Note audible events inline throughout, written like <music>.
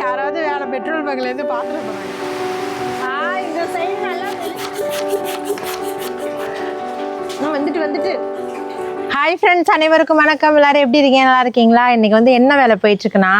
யாராவது வேற பெட்ரோல் பங்க்ல இருந்து பாத்துட்டு போறாங்க. ஆ இந்த சைடு நல்லா வந்துட்டு வந்துட்டு. ஹாய் ஃப்ரெண்ட்ஸ் அனைவருக்கும் வணக்கம். எல்லாரும் எப்படி இருக்கீங்க? நல்லா இருக்கீங்களா? இன்னைக்கு வந்து என்ன வேலை போயிட்டுருக்குன்னா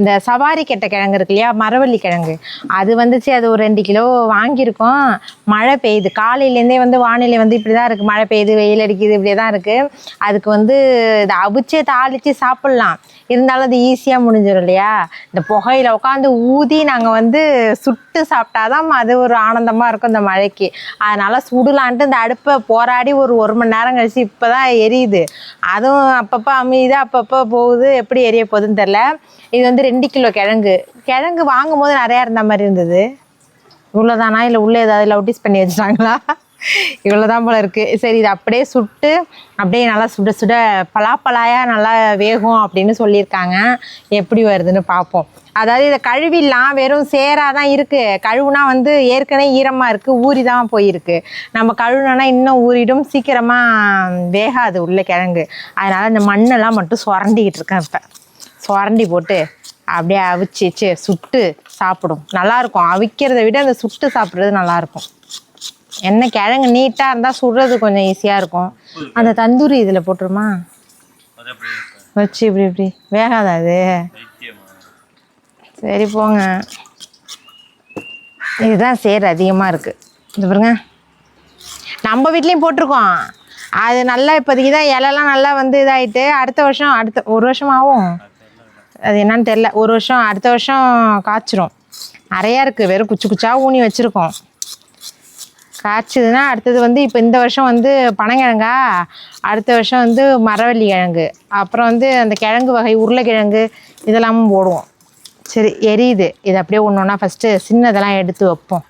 இந்த சவாரி கெட்ட கிழங்கு இருக்கு இல்லையா? மரவள்ளி கிழங்கு. அது வந்துச்சு அது ஒரு ரெண்டு கிலோ வாங்கியிருக்கோம். மழை பெய்யுது. காலையிலேருந்தே வந்து வானிலை வந்து இப்படி தான் இருக்குது மழை பெய்யுது வெயில் அடிக்குது இப்படியே தான் இருக்குது அதுக்கு வந்து இதை அவிச்சே தாளித்து சாப்பிட்லாம். இருந்தாலும் அது ஈஸியாக முடிஞ்சிடும் இல்லையா? இந்த புகையில உட்காந்து ஊதி நாங்கள் வந்து சுட்டு சாப்பிட்டாதான் அது ஒரு ஆனந்தமாக இருக்கும் இந்த மழைக்கு. அதனால் சுடலான்ட்டு இந்த அடுப்பை போராடி ஒரு ஒரு மணி நேரம் கழிச்சு இப்போ தான் எரியுது. அதுவும் அப்பப்போ அமையுது அப்பப்போ போகுது எப்படி எரிய போகுதுன்னு தெரில இது வந்து ரெண்டு கிலோ கிழங்கு. கிழங்கு வாங்கும் போது நிறையா இருந்த மாதிரி இருந்தது. இவ்வளோதானா இல்லை உள்ளே ஏதாவது லவுட்டிஸ் பண்ணி வச்சுட்டாங்களா? இவ்வளோதான் போல இருக்குது சரி இது அப்படியே சுட்டு அப்படியே நல்லா சுட சுட பலாப்பலாயாக நல்லா வேகும் அப்படின்னு சொல்லியிருக்காங்க. எப்படி வருதுன்னு பார்ப்போம். அதாவது இதை கழுவிடலாம். வெறும் சேராக தான் இருக்குது கழுவுனா வந்து ஏற்கனவே ஈரமாக இருக்குது ஊறி தான் போயிருக்கு. நம்ம கழுவுனோன்னா இன்னும் ஊறிடும். சீக்கிரமாக வேகாது உள்ள கிழங்கு. அதனால் இந்த மண்ணெல்லாம் மட்டும் சுரண்டிக்கிட்டு இருக்கேன் இப்போ. சுரண்டி போட்டு அப்படியே அவிச்சு சுட்டு சாப்பிடும். நல்லாயிருக்கும் அவிக்கிறத விட அந்த சுட்டு சாப்பிட்றது நல்லாயிருக்கும் என்ன கிழங்கு நீட்டாக இருந்தால் சுடுறது கொஞ்சம் ஈஸியாக இருக்கும். அந்த தந்தூரி இதில் போட்டுருமா. வச்சு இப்படி இப்படி. வேகாதா அது? சரி போங்க. இதுதான் சேர் அதிகமாக இருக்குது இது பாருங்க. நம்ம வீட்லேயும் போட்டிருக்கோம். அது நல்லா இப்போதைக்கு தான் இலைலாம் நல்லா வந்து இதாயிட்டு அடுத்த வருஷம் அடுத்த ஒரு வருஷம் ஆகும். அது என்னன்னு தெரில ஒரு வருஷம் அடுத்த வருஷம் காய்ச்சிரும். நிறையா இருக்குது வெறும் குச்சி குச்சா ஊனி வச்சுருக்கோம். காய்ச்சதுன்னா அடுத்தது வந்து இப்போ இந்த வருஷம் வந்து பனங்கிழங்கா அடுத்த வருஷம் வந்து மரவள்ளி கிழங்கு அப்புறம் வந்து அந்த கிழங்கு வகை உருளைக்கிழங்கு இதெல்லாமும் போடுவோம். சரி எரியுது. இது அப்படியே ஒன்று ஒன்றா ஃபஸ்ட்டு சின்னதெல்லாம் எடுத்து வைப்போம்.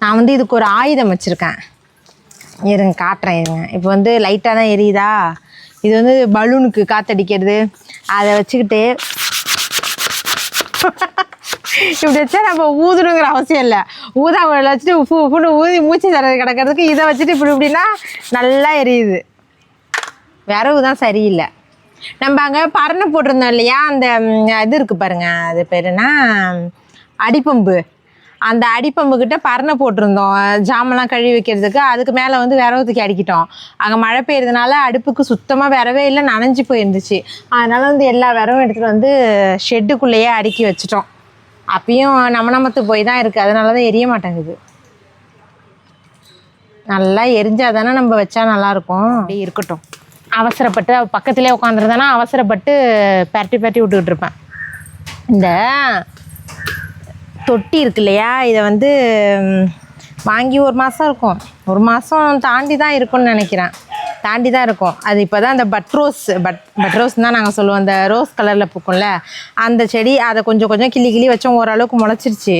நான் வந்து இதுக்கு ஒரு ஆயுதம் வச்சுருக்கேன். இருங்க காட்டுறேன் இருங்க. இப்போ வந்து லைட்டாக தான் எரியுதா? இது வந்து பலூனுக்கு காற்றடிக்கிறது அதை வச்சுக்கிட்டு இப்படி வச்சா நம்ம ஊதணுங்கிற அவசியம் இல்லை. ஊதாமல் வச்சுட்டு உப்பு உப்புன்னு ஊதி மூச்சு தர கிடக்கிறதுக்கு இதை வச்சுட்டு இப்படி இப்படின்னா நல்லா எரியுது. விறகு தான் சரியில்லை. நம்ம அங்கே பரணை போட்டிருந்தோம் இல்லையா? அந்த இது இருக்குது பாருங்க. அது பேர் என்ன? அடிப்பம்பு. அந்த அடிப்பம்புக்கிட்ட பரணை போட்டிருந்தோம். ஜாமெல்லாம் கழுவி வைக்கிறதுக்கு. அதுக்கு மேலே வந்து விரவத்துக்கு அடிக்கிட்டோம். அங்கே மழை பெய்யறதுனால அடுப்புக்கு சுத்தமாக விரவே இல்லை நனைஞ்சு போயிருந்துச்சு. அதனால் வந்து எல்லா விரவும் எடுத்துகிட்டு வந்து ஷெட்டுக்குள்ளேயே அடுக்கி வச்சுட்டோம். அப்பயும் நம்ம நமத்து போய் தான் இருக்குது அதனால தான் எரிய மாட்டேங்குது. நல்லா எரிஞ்சால் தானே நம்ம வச்சா நல்லாயிருக்கும் அப்படி இருக்கட்டும். அவசரப்பட்டு பக்கத்திலே உட்காந்துருந்தேன்னா அவசரப்பட்டு பரட்டி பரட்டி விட்டுக்கிட்டு இருப்பேன். இந்த தொட்டி இருக்கு இல்லையா? இதை வந்து வாங்கி ஒரு மாதம் இருக்கும். ஒரு மாதம் தாண்டி தான் இருக்கும்னு நினைக்கிறேன். தாண்டி தான் இருக்கும். அது இப்போ தான் அந்த பட்ரோஸ் பட் பட்ரோஸ் தான் நாங்கள் சொல்லுவோம். அந்த ரோஸ் கலரில் பூக்கும்ல அந்த செடி அதை கொஞ்சம் கொஞ்சம் கிள்ளி கிள்ளி வச்சோம் ஓரளவுக்கு முளைச்சிருச்சு.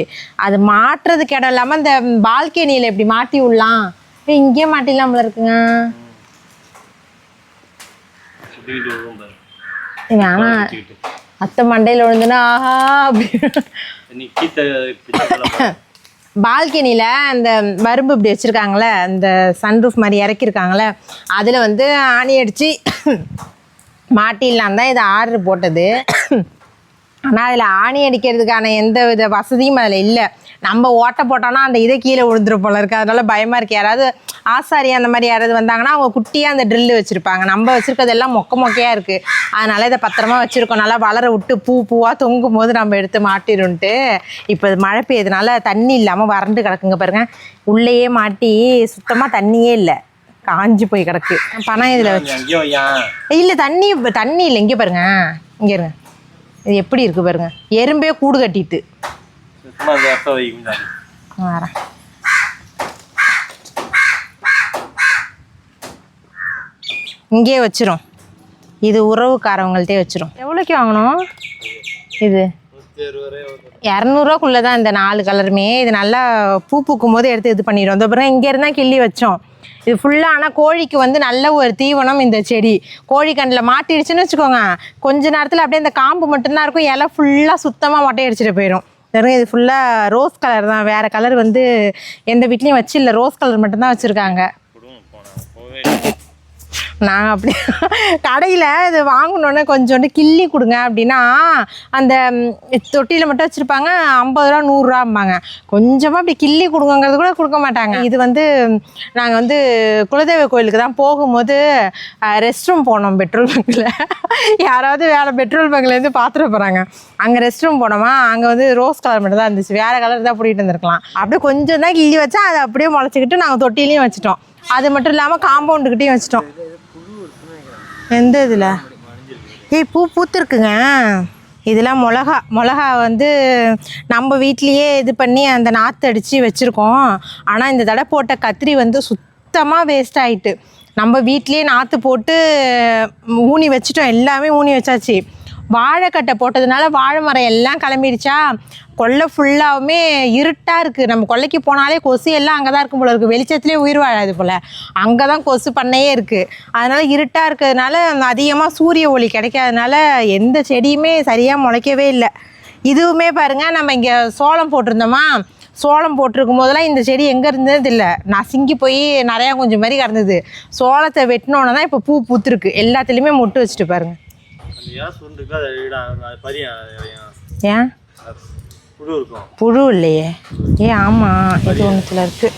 அது மாட்டுறதுக்கு இடம் இல்லாமல் இந்த பால்கனியில் இப்படி மாட்டி விடலாம். இங்கேயே மாட்டிடலாம்ல இருக்குங்க. வேணாம். அத்தை மண்டையில் விழுந்துன்னா ஆஹா. பால்கனியில் அந்த வரம்பு இப்படி வச்சுருக்காங்களே அந்த சன்ரூஃப் மாதிரி இறக்கியிருக்காங்களே அதில் வந்து ஆணி அடித்து மாட்டிடலாம் தான் இதை ஆர்டர் போட்டது. ஆனால் அதில் ஆணி அடிக்கிறதுக்கான எந்த வித வசதியும் அதில் இல்லை. நம்ம ஓட்டை போட்டோம்னா அந்த இதை கீழே விழுந்துரும் போல இருக்குது அதனால பயமாக இருக்குது யாராவது ஆசாரி அந்த மாதிரி யாராவது வந்தாங்கன்னா அவங்க குட்டியாக அந்த ட்ரில்லு வச்சுருப்பாங்க. நம்ம வச்சுருக்கிறது எல்லாம் மொக்க மொக்கையாக இருக்குது அதனால இதை பத்திரமா வச்சுருக்கோம். நல்லா வளர விட்டு பூ பூவாக தொங்கும் போது நம்ம எடுத்து மாட்டிடும்ட்டு. இப்போ மழை பெய்யறதுனால தண்ணி இல்லாமல் வறண்டு கிடக்குங்க பாருங்க. உள்ளேயே மாட்டி சுத்தமாக தண்ணியே இல்லை. காஞ்சு போய் கிடக்கு. பணம் இதில் ஏன்? இல்லை தண்ணி தண்ணி இல்லை. இங்கே பாருங்க. இங்கே இருங்க. இது எப்படி இருக்கு பாருங்க. எறும்பே கூடு கட்டிட்டு. அந்த அப்பா வைக்கும் தான் நான் வரேன் இங்கேயே வச்சிரும். இது உறவுக்காரவங்கள்ட்டே வச்சிரும். எவ்வளோக்கு வாங்கணும்? இது இரநூறுவாக்குள்ளே தான் இந்த நாலு கலருமே. இது நல்லா பூ பூக்கும் போது எடுத்து இது பண்ணிடும் இந்த பிறகு இங்கே இருந்தால் கிள்ளி வச்சோம். இது ஃபுல்லாக ஆனால் கோழிக்கு வந்து நல்ல ஒரு தீவனம் இந்த செடி. கோழி கண்ணில் மாட்டிடுச்சுன்னு வச்சுக்கோங்க. கொஞ்ச நேரத்தில் அப்படியே இந்த காம்பு மட்டும்தான் இருக்கும். இலை ஃபுல்லாக சுத்தமாக மொட்டை அடிச்சிட்டு போயிடும் வெறும் இது ஃபுல்லாக ரோஸ் கலர் தான். வேறு கலர் வந்து எந்த வீட்லேயும் வச்சு இல்லை. ரோஸ் கலர் மட்டும்தான் வச்சுருக்காங்க. நான் நாங்கள் அப்படி <laughs> கடையில் இது வாங்கினோன்னே கொஞ்சோண்டு கிள்ளி கொடுங்க அப்படின்னா அந்த தொட்டியில் மட்டும் வச்சுருப்பாங்க ஐம்பது ரூபா நூறுரூவாம்பாங்க கொஞ்சமாக அப்படி கிள்ளி கொடுங்கங்கிறது கூட கொடுக்க மாட்டாங்க. இது வந்து நாங்கள் வந்து குலதெய்வ கோயிலுக்கு தான் போகும்போது ரெஸ்ட் ரூம் போனோம் பெட்ரோல் பங்கில். <laughs> யாராவது வேறு பெட்ரோல் பங்க்லேருந்து பார்த்துட்டு போகிறாங்க அங்கே ரெஸ்ட் ரூம் போனோமா அங்கே வந்து ரோஸ் கலர் மட்டும் தான் இருந்துச்சு. வேறு கலர் தான் பிடிக்கிட்டு இருந்திருக்கலாம். அப்படியே கொஞ்சம் தான் கிள்ளி வச்சா அதை அப்படியே முளைச்சிக்கிட்டு நாங்கள் தொட்டிலையும் வச்சுட்டோம். அது மட்டும் இல்லாமல் காம்பவுண்டுக்கிட்டையும் வச்சுட்டோம். எந்த இதில்? ஏய் பூ பூத்துருக்குங்க. இதெல்லாம் மிளகா. மிளகா வந்து நம்ம வீட்லேயே இது பண்ணி அந்த நாற்று அடித்து வச்சுருக்கோம். ஆனால் இந்த தடவை போட்ட கத்திரி வந்து சுத்தமாக வேஸ்ட் ஆகிட்டு நம்ம வீட்லேயே நாற்று போட்டு ஊனி வச்சுட்டோம். எல்லாமே ஊனி வச்சாச்சு. வாழைக்கட்டை போட்டதுனால வாழை மரம் எல்லாம் கிளம்பிடுச்சா? கொல்லை ஃபுல்லாகவுமே இருட்டாக இருக்குது நம்ம கொல்லைக்கு போனாலே கொசு எல்லாம் அங்கே தான் இருக்கும் போல இருக்குது வெளிச்சத்துலேயே உயிர் வாழாது போல். அங்கே தான் கொசு பண்ணையே இருக்குது அதனால் இருட்டாக இருக்கிறதுனால அதிகமாக சூரிய ஒளி கிடைக்காதனால எந்த செடியுமே சரியாக முளைக்கவே இல்லை. இதுவுமே பாருங்கள் நம்ம இங்கே சோளம் போட்டிருந்தோமா? சோளம் போட்டிருக்கும் போதெல்லாம் இந்த செடி எங்கே இருந்தது இல்லை. நசுங்கி போய் நிறையா கொஞ்சம் மாதிரி கறந்துது. சோளத்தை வெட்டினோன்னே தான் இப்போ பூ பூத்துருக்கு. எல்லாத்துலேயுமே மொட்டு வச்சுட்டு பாருங்கள் ஏன்? புழு இல்லையே. ஏ ஆமாம் இது ஒன்றுத்தில் இருக்குது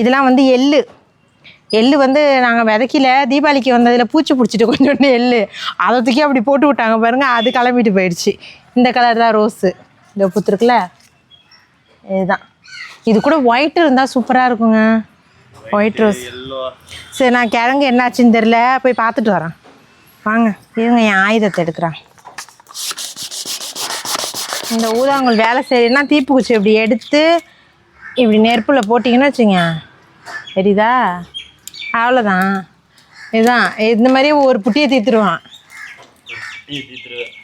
இதெல்லாம் வந்து எள்ளு. எள்ளு வந்து நாங்கள் விதைக்கல. தீபாவளிக்கு வந்ததில் பூச்சி பிடிச்சிட்டு கொஞ்சோண்டு எள்ளு. அதை தூக்கி அப்படி போட்டு விட்டாங்க பாருங்க. அது கிளம்பிட்டு போயிடுச்சு. இந்த கலர் தான் ரோஸு இந்த புத்துருக்குல்ல இதுதான். இது கூட ஒயிட் இருந்தால் சூப்பராக இருக்குங்க. ஒயிட் ரோஸ் சரி நான் கிழங்கு என்னாச்சுன்னு தெரில போய் பார்த்துட்டு வரேன். வாங்க. இருங்க என் ஆயுதத்தை எடுக்கிறேன். இந்த ஊதாங்குள் வேலை செய்யணும்னா தீப்புக்குச்சி இப்படி எடுத்து இப்படி நெருப்பில் போட்டிங்கன்னு வச்சுங்க தெரியுதா? அவ்வளோதான் இதுதான் இந்த மாதிரி ஒரு புட்டியை தீத்துருவான்.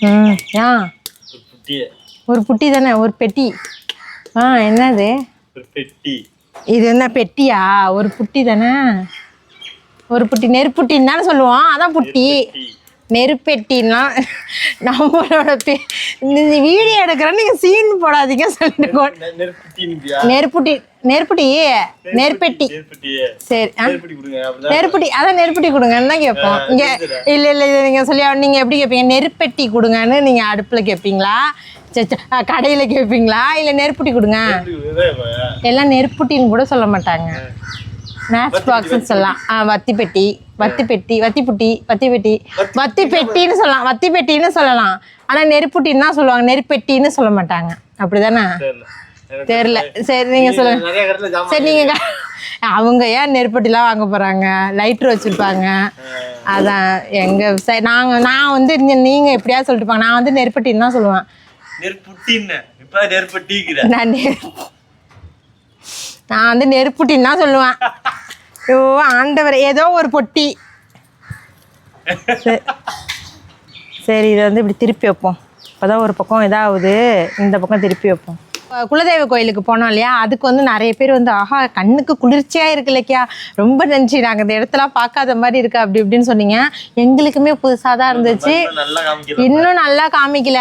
ம் ஏன் ஒரு புட்டி தானே? ஒரு பெட்டி. ஆ என்னது? பெட்டி. இது என்ன பெட்டியா? ஒரு புட்டி தானே? ஒரு புட்டி நெருப்புட்டின்னு தானே சொல்லுவோம். அதான் புட்டி. நெருப்பெட்டின்னா நம்மளோட பே இந்த வீடியோ எடுக்கிறேன் நீங்கள் சீன் போடாதீங்க சொல்லிட்டு நெருப்புட்டி நெருப்புட்டி நெருப்பெட்டி சரி நெருப்புட்டி அதான் நெருப்புட்டி கொடுங்கன்னு தான் கேட்போம். இங்கே இல்லை இல்லை இது நீங்கள் சொல்லி நீங்கள் எப்படி கேட்பீங்க நெருப்பெட்டி கொடுங்கன்னு நீங்கள் அடுப்பில் கேட்பீங்களா கடையில் கேட்பீங்களா இல்லை நெருப்புட்டி கொடுங்க. எல்லாம் நெருப்புட்டின்னு கூட சொல்ல மாட்டாங்க. மேட்ச் பாக்ஸ்னு சொல்லலாம். வத்தி பெட்டி வத்தி பெட்டி வத்தி புட்டி வத்தி பெட்டி வத்தி பெட்டின்னு சொல்லலாம். வத்தி பெட்டின்னு சொல்லலாம். ஆனால் நெருப்புட்டின்னு தான் சொல்லுவாங்க. நெருப்பெட்டின்னு சொல்ல மாட்டாங்க. அப்படிதானே? தெரில சரி நீங்கள் சொல்லுங்க. சரி நீங்கள் அவங்க ஏன் நெருப்பட்டிலாம் வாங்க போகிறாங்க லைட்ரு வச்சுருப்பாங்க. அதான். எங்கள் சரி நாங்கள் நான் வந்து நீங்கள் எப்படியாவது சொல்லிட்டு நான் வந்து நெருப்பட்டின்னு தான் சொல்லுவேன். நெருப்புட்டின்னு. நான் நான் வந்து நெருப்புட்டின்னு தான் சொல்லுவேன். ஐயோ ஆண்டவர் ஏதோ ஒரு பொட்டி. சரி. சரி இதை வந்து இப்படி திருப்பி வைப்போம். இப்போதான் ஒரு பக்கம் இதாகுது. இந்த பக்கம் திருப்பி வைப்போம். குலதெய்வ கோயிலுக்கு போனோம் இல்லையா? அதுக்கு வந்து நிறைய பேர் வந்து ஆஹா கண்ணுக்கு குளிர்ச்சியாக இருக்கு இல்லைக்கியா ரொம்ப நன்றி. நாங்கள் இந்த இடத்தெல்லாம் பார்க்காத மாதிரி இருக்கு. அப்படி இப்படின்னு சொன்னீங்க. எங்களுக்குமே புதுசாக தான் இருந்துச்சு. இன்னும் நல்லா காமிக்கல.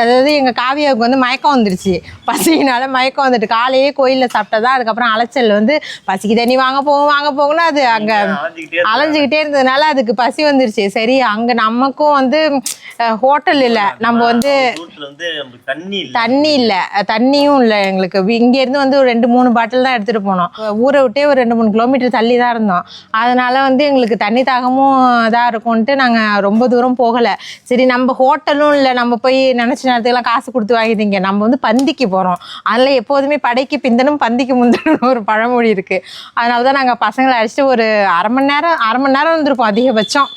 அதாவது எங்கள் காவியாவுக்கு வந்து மயக்கம் வந்துருச்சு. பசினால மயக்கம் வந்துட்டு காலையே கோயிலில் சாப்பிட்டதா அதுக்கப்புறம் அலைச்சல் வந்து பசிக்கு தண்ணி வாங்க போகும் வாங்க போகணும் அது அங்கே அலைஞ்சிக்கிட்டே இருந்ததுனால அதுக்கு பசி வந்துருச்சு. சரி அங்கே நமக்கும் வந்து ஹோட்டல் இல்லை. நம்ம வந்து தண்ணி இல்ல. தண்ணி தண்ணியும் இல்லை எங்களுக்கு. இங்கேருந்து வந்து ஒரு ரெண்டு மூணு பாட்டில் தான் எடுத்துகிட்டு போனோம். ஊரை விட்டே ஒரு ரெண்டு மூணு கிலோமீட்டர் தள்ளி தான் இருந்தோம். அதனால் வந்து எங்களுக்கு தண்ணி தாகமும் இதாக இருக்கும்ன்ட்டு நாங்கள் ரொம்ப தூரம் போகலை. சரி நம்ம ஹோட்டலும் இல்லை. நம்ம போய் நினச்ச நேரத்துக்குலாம் காசு கொடுத்து வாங்கிட்டீங்க. நம்ம வந்து பந்திக்கு போகிறோம் அதில் எப்போதுமே படைக்கு பிந்தனும் பந்திக்கு முந்தனும் ஒரு பழமொழி இருக்குது அதனால தான் நாங்கள் பசங்களை அழைச்சிட்டு ஒரு அரை மணி நேரம் அரை மணி நேரம் வந்திருப்போம் அதிகபட்சம்.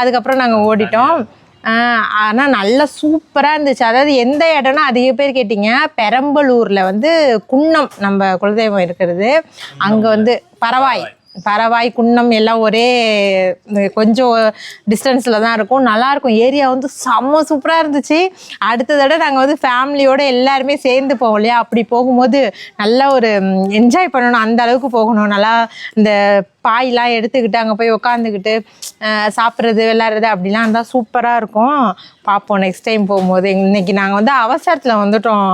அதுக்கப்புறம் நாங்கள் ஓடிட்டோம். ஆனால் நல்லா சூப்பராக இருந்துச்சு. அதாவது எந்த இடம்னா அதிக பேர் கேட்டிங்க பெரம்பலூரில் வந்து குன்னம் நம்ம குலதெய்வம் இருக்கிறது. அங்கே வந்து பரவாய். பறவாய் குன்னம் எல்லாம் ஒரே கொஞ்சம் டிஸ்டன்ஸில் தான் இருக்கும். நல்லாயிருக்கும் ஏரியா வந்து செம்ம சூப்பராக இருந்துச்சு. அடுத்த தடவை நாங்கள் வந்து ஃபேமிலியோடு எல்லாருமே சேர்ந்து போவோம் இல்லையா? அப்படி போகும்போது நல்லா ஒரு என்ஜாய் பண்ணணும். அந்த அளவுக்கு போகணும். நல்லா இந்த பாயெலாம் எடுத்துக்கிட்டு அங்கே போய் உக்காந்துக்கிட்டு சாப்பிட்றது விளாட்றது அப்படிலாம் இருந்தால் சூப்பராக இருக்கும். பார்ப்போம் நெக்ஸ்ட் டைம் போகும்போது. இன்றைக்கி நாங்கள் வந்து அவசரத்தில் வந்துட்டோம்.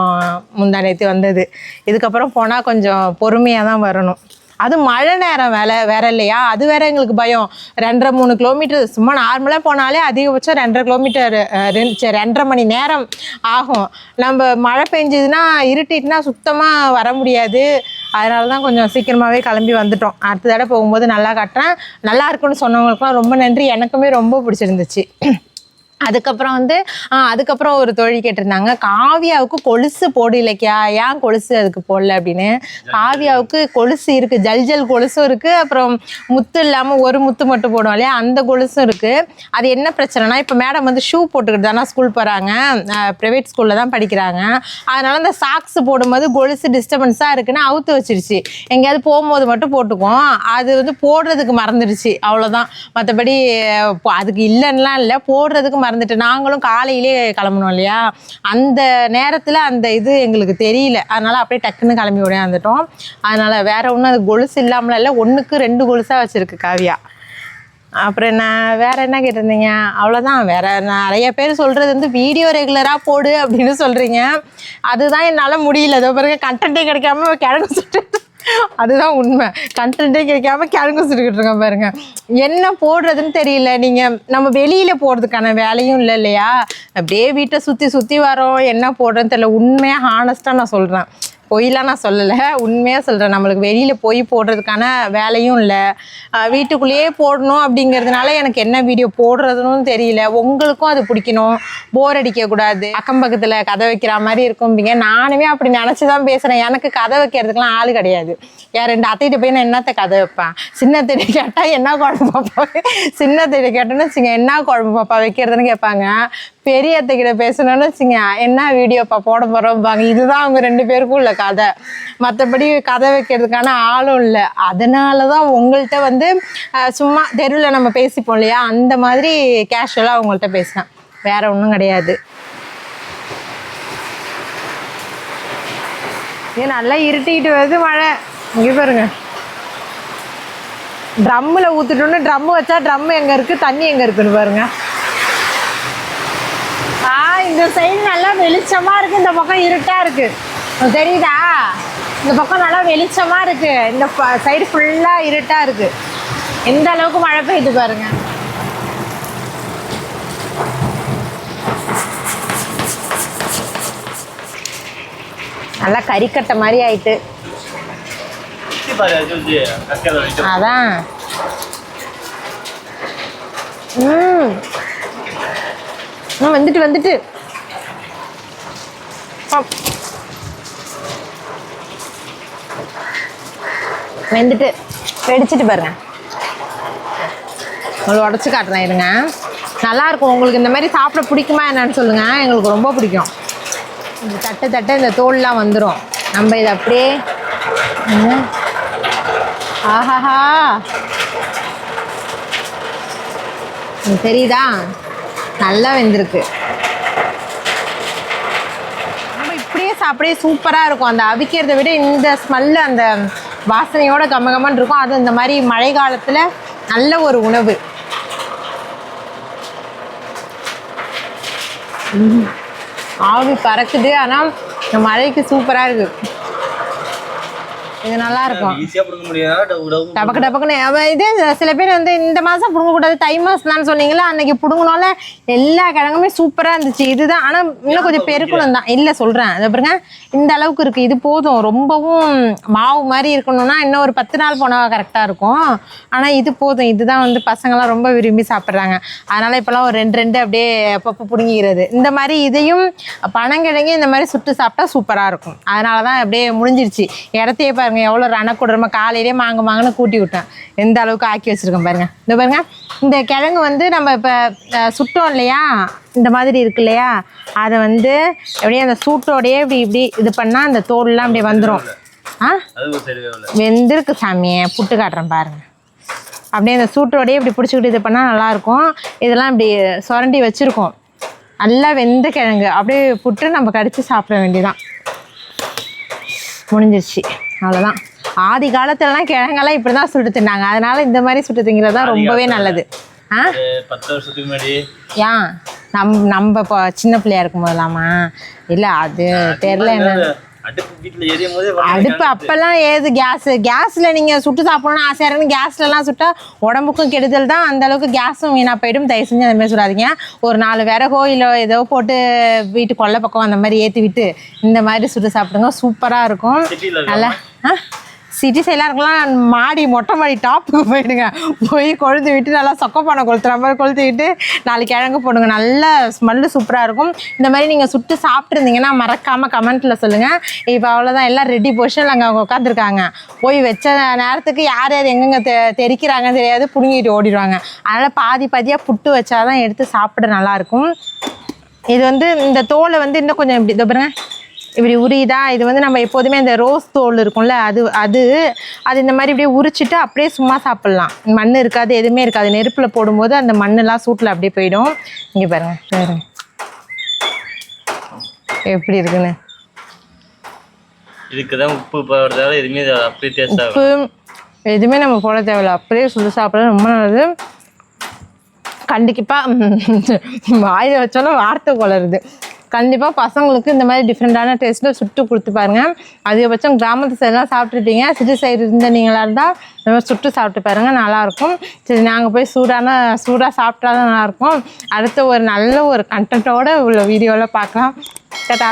முந்தா நேற்று வந்தது. இதுக்கப்புறம் போனால் கொஞ்சம் பொறுமையாக தான் வரணும். அது மழை நேரம் வேலை வேற இல்லையா? அது வேற எங்களுக்கு பயம். ரெண்டரை மூணு கிலோமீட்டர் சும்மா நார்மலாக போனாலே அதிகபட்சம் ரெண்டரை கிலோமீட்டர் ரெண்டு- ரெண்டரை மணி நேரம் ஆகும். நம்ம மழை பெஞ்சதுன்னா இருட்டிட்டுனா சுத்தமாக வர முடியாது. அதனால தான் கொஞ்சம் சீக்கிரமாகவே கிளம்பி வந்துட்டோம். அடுத்த தடவை போகும்போது நல்லா கட்டுறேன். நல்லா இருக்குன்னு சொன்னவங்களுக்குலாம் ரொம்ப நன்றி. எனக்குமே ரொம்ப பிடிச்சிருந்துச்சு. அதுக்கப்புறம் வந்து அதுக்கப்புறம் ஒரு தோழி கேட்டிருந்தாங்க காவியாவுக்கு கொலுசு போடு ஏன் கொலுசு அதுக்கு போடல? அப்படின்னு. காவியாவுக்கு கொலுசு இருக்கு ஜல் ஜல் கொலுசும் இருக்கு அப்புறம் முத்து இல்லாமல் ஒரு முத்து மட்டும் போடுவோம் இல்லையா அந்த கொலுசும் இருக்கு. அது என்ன பிரச்சனைனா இப்போ மேடம் வந்து ஷூ போட்டுக்கிட்டு தானே ஸ்கூல் போகிறாங்க ப்ரைவேட் ஸ்கூலில் தான் படிக்கிறாங்க. அதனால அந்த சாக்ஸ் போடும்போது கொலுசு டிஸ்டர்பன்ஸாக இருக்குன்னு அவுத்து வச்சிருச்சு. எங்கேயாவது போகும்போது மட்டும் போட்டுக்குவோம். அது வந்து போடுறதுக்கு மறந்துடுச்சு அவ்வளோதான் மற்றபடி அதுக்கு இல்லைன்னுலாம் இல்லை போடுறதுக்கு மறந்துட்டு நாங்களும் காலையிலே கிளம்பணும் இல்லையா? அந்த நேரத்தில் அந்த இது எங்களுக்கு தெரியல. அதனால் அப்படியே டக்குன்னு கிளம்பி ஓடியாந்துட்டோம் அதனால் வேறு ஒன்றும் அது கொலுசு இல்லாமலாம் இல்லை ஒன்றுக்கு ரெண்டு கொலுசாக வச்சுருக்கு காவியா. அப்புறம் என்ன வேறு என்ன கேட்டிருந்தீங்க? அவ்வளோதான் வேறு நிறைய பேர் சொல்கிறது வந்து வீடியோ ரெகுலராக போடு அப்படின்னு சொல்கிறீங்க அதுதான் என்னால் முடியல. அது பிறகு கண்டென்ட்டே கிடைக்காம கிழங்கு சுட்டு அதுதான் உண்மை. கண்டென்ட்டே கிடைக்காம கிழங்கு சுட்டுக்கிட்டு இருக்கோம் பாருங்க. என்ன போடுறதுன்னு தெரியல. நீங்க நம்ம வெளியில போறதுக்கான வேலையும் இல்லை இல்லையா? அப்படியே வீட்டை சுத்தி சுத்தி வரோம். என்ன போடுறதுன்னு தெரியல. உண்மையா ஹானஸ்ட்டாக நான் சொல்றேன். பொய்லாம் நான் சொல்லலை. உண்மையாக சொல்கிறேன் நம்மளுக்கு வெளியில் போய் போடுறதுக்கான வேலையும் இல்லை. வீட்டுக்குள்ளேயே போடணும் அப்படிங்கிறதுனால எனக்கு என்ன வீடியோ போடுறதுன்னு தெரியல. உங்களுக்கும் அது பிடிக்கணும். போர் அடிக்கக்கூடாது அக்கம் பக்கத்தில் கதை வைக்கிற மாதிரி இருக்கும்பீங்க. நானுமே அப்படி நினச்சி தான் பேசுகிறேன் எனக்கு கதை வைக்கிறதுக்கெலாம் ஆள் கிடையாது. ஏன் ரெண்டு அத்தைகிட்ட போய் நான் என்னத்த கதை வைப்பேன்? சின்ன தேடி கேட்டால் என்ன குழம்பு பாப்பா? சின்ன தேடி கேட்டோன்னு வச்சுங்க என்ன குழம்பு பாப்பா? வைக்கிறதுன்னு கேட்பாங்க. பெரிய அத்தைக்கிட்ட பேசணும்னு வச்சுங்க. என்ன வீடியோப்பா போட போகிறோம்பாங்க இதுதான் அவங்க ரெண்டு பேருக்கும் உள்ள கதை. மற்றபடி கதை வைக்கிறதுக்கான ஆளும் இல்லை. அதனால தான் உங்கள்கிட்ட வந்து சும்மா தெருவில் நம்ம பேசிப்போம் இல்லையா? அந்த மாதிரி கேஷுவலாக அவங்கள்ட்ட பேசினேன் வேற ஒன்றும் கிடையாது. இது நல்லா இருட்டிக்கிட்டு வருது மழை. இங்கே பாருங்க. ட்ரம்மில் ஊற்றுட்டோன்னு ட்ரம் வச்சா ட்ரம் எங்கே இருக்குது தண்ணி எங்கே இருக்குன்னு பாருங்கள் இந்த சைடு நல்லா வெளிச்சமா இருக்கு. இந்த பக்கம் இருட்டா இருக்கு. உனக்கு தெரியுதா? இந்த பக்கம் நல்லா வெளிச்சமா இருக்கு. இந்த சைடு ஃபுல்லா இருட்டா இருக்கு. எந்த அளவுக்கு மழை பெய்யுது பாருங்க. நல்லா கறிக்கட்டை மாதிரி ஆயிட்டு. அதான். வந்துட்டு வந்துட்டு. வெந்துட்டு வெடிச்சிட்டு பாருங்க. உங்களுக்கு உடச்சி காட்டுறேன் இருங்க. நல்லா இருக்கும் உங்களுக்கு இந்த மாதிரி சாப்பிட பிடிக்குமா என்னன்னு சொல்லுங்க. எங்களுக்கு ரொம்ப பிடிக்கும். இந்த தட்டு தட்டு இந்த தோல்லாம் வந்துடும் நம்ம இதை அப்படியே ஆஹாஹா. தெரியுதா? நல்லா வெந்திருக்கு நம்ம அப்படியே சூப்பராக இருக்கும். அந்த அவிக்கிறத விட இந்த ஸ்மெல்லு அந்த வாசனையோட கம்ம இருக்கும். அது இந்த மாதிரி மழை காலத்தில் நல்ல ஒரு உணவு. ஆவி பறக்குது. ஆனால் இந்த மழைக்கு சூப்பராக இருக்குது இது நல்லா இருக்கும் ஈஸியா புடுங்க முடியாது டபக்கு டபக்குன்னு. இதே சில பேர் வந்து இந்த மாதம் பிடுங்கக்கூடாது தை மாதம் தான் சொன்னீங்களா? அன்னைக்கு பிடுங்கினால எல்லா கிழங்குமே சூப்பராக இருந்துச்சு. இதுதான். ஆனால் இன்னும் கொஞ்சம் பெருக்கணும் தான். இல்லை சொல்கிறேன் அதை பாருங்க. இந்த அளவுக்கு இருக்குது இது போதும். ரொம்பவும் மாவு மாதிரி இருக்கணும்னா இன்னும் ஒரு பத்து நாள் போனால் கரெக்டாக இருக்கும். ஆனால் இது போதும். இதுதான் வந்து பசங்களாம் ரொம்ப விரும்பி சாப்பிட்றாங்க. அதனால் இப்போலாம் ஒரு ரெண்டு ரெண்டு அப்படியே அப்பப்போ பிடுங்கிக்கிறது. இந்த மாதிரி இதையும் பனங்கிழங்கு இந்த மாதிரி சுட்டு சாப்பிட்டா சூப்பராக இருக்கும். அதனால தான் அப்படியே முடிஞ்சிருச்சு. இடத்தையே பாருங்கள் எவ்வளோ ரணக்குடுறமா காலையிலேயே மாங்க மாங்கன்னு கூட்டி விட்டேன். எந்த அளவுக்கு ஆக்கி வச்சுருக்கேன் பாருங்க. இந்த பாருங்கள் இந்த கிழங்கு வந்து நம்ம இப்போ சுட்டோம் இல்லையா? இந்த மாதிரி இருக்கு இல்லையா? அதை வந்து அப்படியே அந்த சூட்டோடையே இப்படி இப்படி இது பண்ணால் அந்த தோல்லாம் அப்படியே வந்துடும் ஆ? வெந்திருக்கு சாமியே புட்டு காட்டுறேன் பாருங்க. அப்படியே அந்த சூட்டோடயே இப்படி பிடிச்சிக்கிட்டு இது பண்ணால் நல்லாயிருக்கும். இதெல்லாம் இப்படி சுரண்டி வச்சுருக்கோம். நல்லா வெந்த கிழங்கு. அப்படியே புட்டு நம்ம கடிச்சு சாப்பிட வேண்டியதான் முடிஞ்சிருச்சு. அவ்வளோதான் ஆதி காலத்துலலாம் கிழங்கெல்லாம் இப்படி தான் சுட்டு தின்னாங்க. அதனால இந்த மாதிரி சுட்டு திங்கிறது தான் ரொம்பவே நல்லது. பத்து வருஷத்துக்கு முன்னாடி. ஏன் நம் நம்ம இப்போ சின்ன பிள்ளையா இருக்கும் போதெல்லாமா இல்லை அது தெரில என்ன அடுப்பு அப்பெல்லாம் ஏது கேஸ்? கேஸில் நீங்கள் சுட்டு சாப்பிடணும்னு ஆசையாக இருக்குன்னு கேஸ்லலாம் சுட்டா உடம்புக்கும் கெடுதல் தான். அந்த அளவுக்கு கேஸும் வீணாக போயிடும். தயவு செஞ்சு அந்த மாதிரி சுடாதீங்க ஒரு நாலு விறகோ இல்லை ஏதோ போட்டு வீட்டு கொல்லை பக்கம் அந்த மாதிரி ஏற்றி விட்டு இந்த மாதிரி சுட்டு சாப்பிடுங்க. சூப்பராக இருக்கும். நல்லா ஆ? சிட்டி சைடெலாம் இருக்கலாம் மாடி மொட்டை மாடி டாப்புக்கு போயிடுங்க. போய் கொழுந்து விட்டு நல்லா சொக்கப்பானை கொளுத்துற மாதிரி கொளுத்து விட்டு நாலு கிழங்கு போடுங்க. நல்ல ஸ்மெல்லு சூப்பராக இருக்கும். இந்த மாதிரி நீங்கள் சுட்டு சாப்பிட்ருந்தீங்கன்னா மறக்காமல் கமெண்ட்டில் சொல்லுங்கள் இப்போ அவ்வளோதான் எல்லாம் ரெடி பொசிஷனில் அங்கே அவங்க உட்காந்துருக்காங்க போய் வச்ச நேரத்துக்கு யார் யார் எங்கெங்கே தெ தெரிக்கிறாங்கன்னு தெரியாது. பிடுங்கிட்டு ஓடிடுவாங்க. அதனால் பாதி பாதியாக புட்டு வச்சாதான் எடுத்து சாப்பிட நல்லாயிருக்கும் இது வந்து இந்த தோலை வந்து இன்னும் கொஞ்சம் இப்படி இதை பாருங்கள் இப்படி உரியுதா? இது வந்து நம்ம எப்போதுமே இந்த ரோஸ் தோல் இருக்கும்ல அது அது அது இந்த மாதிரி இப்படியே உரிச்சிட்டு அப்படியே சும்மா சாப்பிட்லாம். மண் இருக்காது எதுவுமே இருக்காது. நெருப்பில் போடும்போது அந்த மண்ணெல்லாம் சூட்டில் அப்படியே போயிடும். இங்கே பாருங்க பாருங்க எப்படி இருக்குன்னு? இதுக்குதான் உப்பு போடுறதால எதுவுமே அப்படியே டேஸ்ட் உப்பு எதுவுமே நம்ம போட தேவையில்ல. அப்படியே சுடு சாப்பிட ரொம்ப நல்லது. கண்டிப்பாக வாயில் வச்சாலும் வார்த்தை குளருது. கண்டிப்பாக பசங்களுக்கு இந்த மாதிரி டிஃப்ரெண்ட்டான டேஸ்ட்டில் சுட்டு கொடுத்து பாருங்க. அதிகபட்சம் கிராமத்து சைடெலாம் சாப்பிட்டுட்டீங்க சிட்டி சைடு இருந்த நீங்களாக இருந்தால் இந்த மாதிரி சுட்டு சாப்பிட்டு பாருங்கள் நல்லாயிருக்கும். சரி நாங்கள் போய் சூடான சூடாக சாப்பிட்டா தான் நல்லாயிருக்கும். அடுத்த ஒரு நல்ல ஒரு கண்டென்ட்டோட உள்ள வீடியோவில் பார்க்கலாம். டாடா.